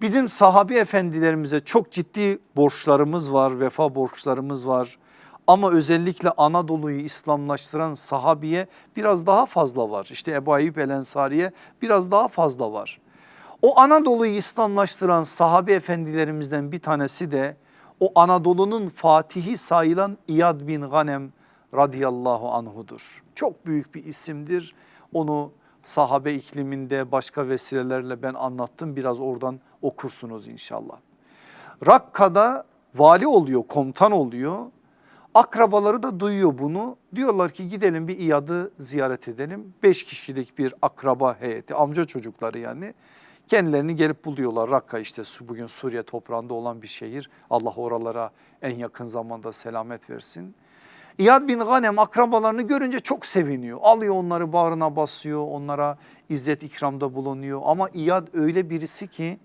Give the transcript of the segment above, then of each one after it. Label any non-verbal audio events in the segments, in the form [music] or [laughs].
Bizim sahabi efendilerimize çok ciddi borçlarımız var, vefa borçlarımız var. Ama özellikle Anadolu'yu İslamlaştıran sahabiye biraz daha fazla var. İşte Ebu Ayyub el Ensari'ye biraz daha fazla var. O Anadolu'yu İslamlaştıran sahabe efendilerimizden bir tanesi de o Anadolu'nun fatihi sayılan İyad bin Ganem radıyallahu anhudur. Çok büyük bir isimdir. Onu sahabe ikliminde başka vesilelerle ben anlattım. Biraz oradan okursunuz inşallah. Rakka'da vali oluyor, komutan oluyor. Akrabaları da duyuyor bunu. Diyorlar ki gidelim bir İyad'ı ziyaret edelim. Beş kişilik bir akraba heyeti, amca çocukları yani. Kendilerini gelip buluyorlar. Rakka işte bugün Suriye toprağında olan bir şehir. Allah oralara en yakın zamanda selamet versin. İyad bin Ganem akrabalarını görünce çok seviniyor. Alıyor onları bağrına basıyor. Onlara izzet ikramda bulunuyor. Ama İyad öyle birisi ki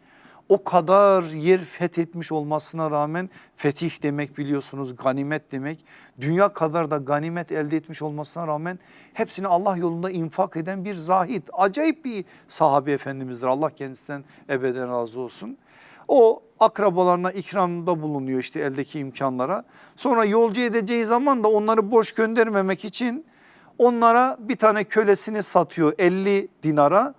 o kadar yer fethetmiş olmasına rağmen fetih demek biliyorsunuz ganimet demek. Dünya kadar da ganimet elde etmiş olmasına rağmen hepsini Allah yolunda infak eden bir zahit. Acayip bir sahabe efendimizdir. Allah kendisinden ebeden razı olsun. O akrabalarına ikramda bulunuyor işte eldeki imkanlara. Sonra yolcu edeceği zaman da onları boş göndermemek için onlara bir tane kölesini satıyor 50 dinara.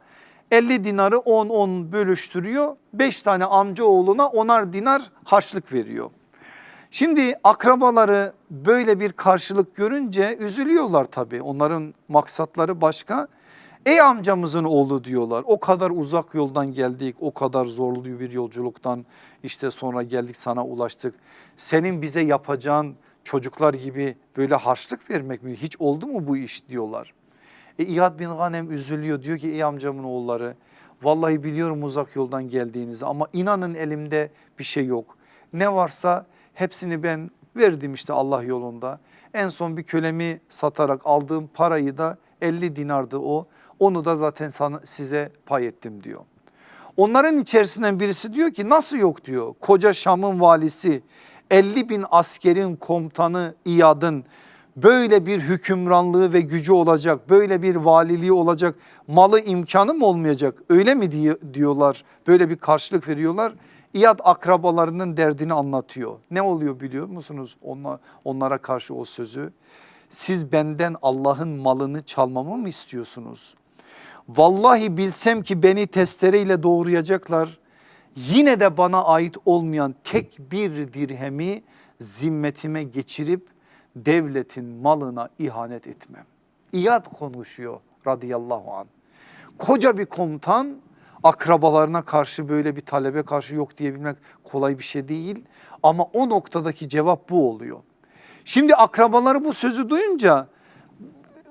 50 dinarı 10-10 bölüştürüyor. 5 tane amca oğluna 10'ar dinar harçlık veriyor. Şimdi akrabaları böyle bir karşılık görünce üzülüyorlar tabii. Onların maksatları başka. Ey amcamızın oğlu diyorlar o kadar uzak yoldan geldik o kadar zorlu bir yolculuktan işte sonra geldik sana ulaştık. Senin bize yapacağın çocuklar gibi böyle harçlık vermek mi hiç oldu mu bu iş diyorlar. E İyad bin Ganem üzülüyor diyor ki ey amcamın oğulları vallahi biliyorum uzak yoldan geldiğinizi ama inanın elimde bir şey yok. Ne varsa hepsini ben verdim işte Allah yolunda. En son bir kölemi satarak aldığım parayı da 50 dinardı o. Onu da zaten sana, size pay ettim diyor. Onların içerisinden birisi diyor ki nasıl yok diyor. Koca Şam'ın valisi 50 bin askerin komutanı İyad'ın böyle bir hükümranlığı ve gücü olacak böyle bir valiliği olacak malı imkanı mı olmayacak öyle mi diyorlar böyle bir karşılık veriyorlar. İyad akrabalarının derdini anlatıyor. Ne oluyor biliyor musunuz Onla, onlara karşı o sözü? Siz benden Allah'ın malını çalmamı mı istiyorsunuz? Vallahi bilsem ki beni testereyle doğrayacaklar. Yine de bana ait olmayan tek bir dirhemi zimmetime geçirip devletin malına ihanet etmem. İyad konuşuyor radıyallahu an. Koca bir komutan akrabalarına karşı böyle bir talebe karşı yok diyebilmek kolay bir şey değil. Ama o noktadaki cevap bu oluyor. Şimdi akrabaları bu sözü duyunca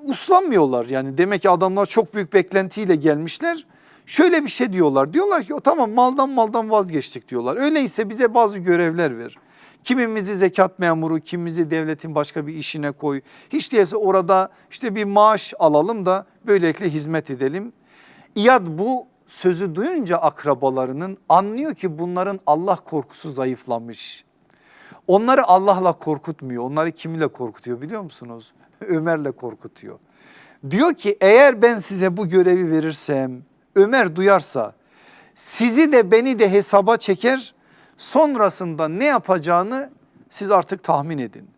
uslanmıyorlar yani demek ki adamlar çok büyük beklentiyle gelmişler. Şöyle bir şey diyorlar diyorlar ki tamam maldan maldan vazgeçtik diyorlar. Öyleyse bize bazı görevler ver. Kimimizi zekat memuru, kimimizi devletin başka bir işine koy. Hiç değilse orada işte bir maaş alalım da böylelikle hizmet edelim. İyad bu sözü duyunca akrabalarının anlıyor ki bunların Allah korkusu zayıflamış. Onları Allah'la korkutmuyor. Onları kiminle korkutuyor biliyor musunuz? [laughs] Ömer'le korkutuyor. Diyor ki eğer ben size bu görevi verirsem Ömer duyarsa sizi de beni de hesaba çeker sonrasında ne yapacağını siz artık tahmin edin.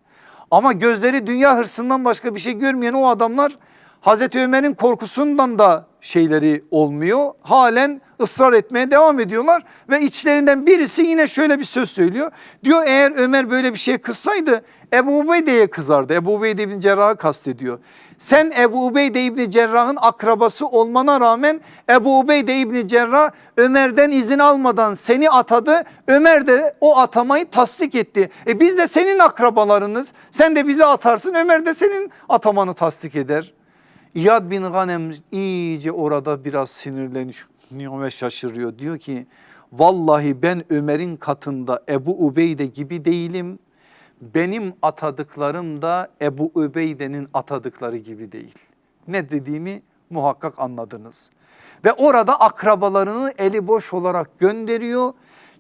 Ama gözleri dünya hırsından başka bir şey görmeyen o adamlar Hazreti Ömer'in korkusundan da şeyleri olmuyor. Halen ısrar etmeye devam ediyorlar ve içlerinden birisi yine şöyle bir söz söylüyor. Diyor eğer Ömer böyle bir şeye kızsaydı Ebu Ubeyde'ye kızardı. Ebu Ubeyde İbni Cerrah'ı kastediyor. Sen Ebu Ubeyde İbni Cerrah'ın akrabası olmana rağmen Ebu Ubeyde İbni Cerrah Ömer'den izin almadan seni atadı. Ömer de o atamayı tasdik etti. E biz de senin akrabalarınız. Sen de bizi atarsın Ömer de senin atamanı tasdik eder. İyad bin Ganem iyice orada biraz sinirleniyor ve şaşırıyor. Diyor ki vallahi ben Ömer'in katında Ebu Ubeyde gibi değilim. Benim atadıklarım da Ebu Ubeyde'nin atadıkları gibi değil. Ne dediğini muhakkak anladınız. Ve orada akrabalarını eli boş olarak gönderiyor.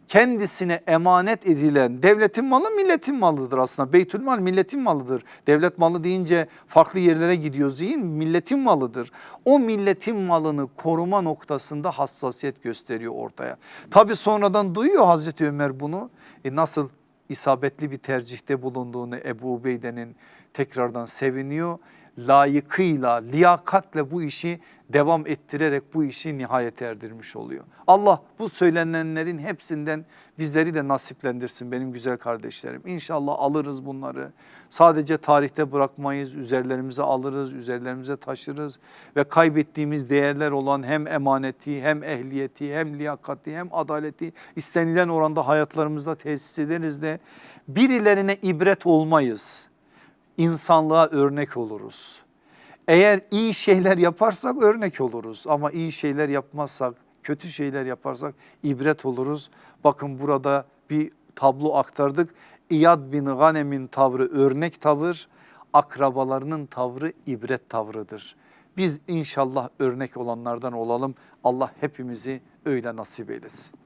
Kendisine emanet edilen devletin malı milletin malıdır aslında. Beytülmal milletin malıdır. Devlet malı deyince farklı yerlere gidiyoruz değil mi? Milletin malıdır. O milletin malını koruma noktasında hassasiyet gösteriyor ortaya. Tabi sonradan duyuyor Hazreti Ömer bunu. E nasıl isabetli bir tercihte bulunduğunu Ebu Ubeyde'nin tekrardan seviniyor. Layıkıyla, liyakatle bu işi devam ettirerek bu işi nihayete erdirmiş oluyor. Allah bu söylenenlerin hepsinden bizleri de nasiplendirsin benim güzel kardeşlerim. İnşallah alırız bunları. Sadece tarihte bırakmayız, üzerlerimize alırız, üzerlerimize taşırız ve kaybettiğimiz değerler olan hem emaneti, hem ehliyeti, hem liyakati, hem adaleti istenilen oranda hayatlarımızda tesis ederiz de birilerine ibret olmayız. İnsanlığa örnek oluruz. Eğer iyi şeyler yaparsak örnek oluruz ama iyi şeyler yapmazsak, kötü şeyler yaparsak ibret oluruz. Bakın burada bir tablo aktardık. İyad bin Ghanem'in tavrı örnek tavır, akrabalarının tavrı ibret tavrıdır. Biz inşallah örnek olanlardan olalım. Allah hepimizi öyle nasip eylesin.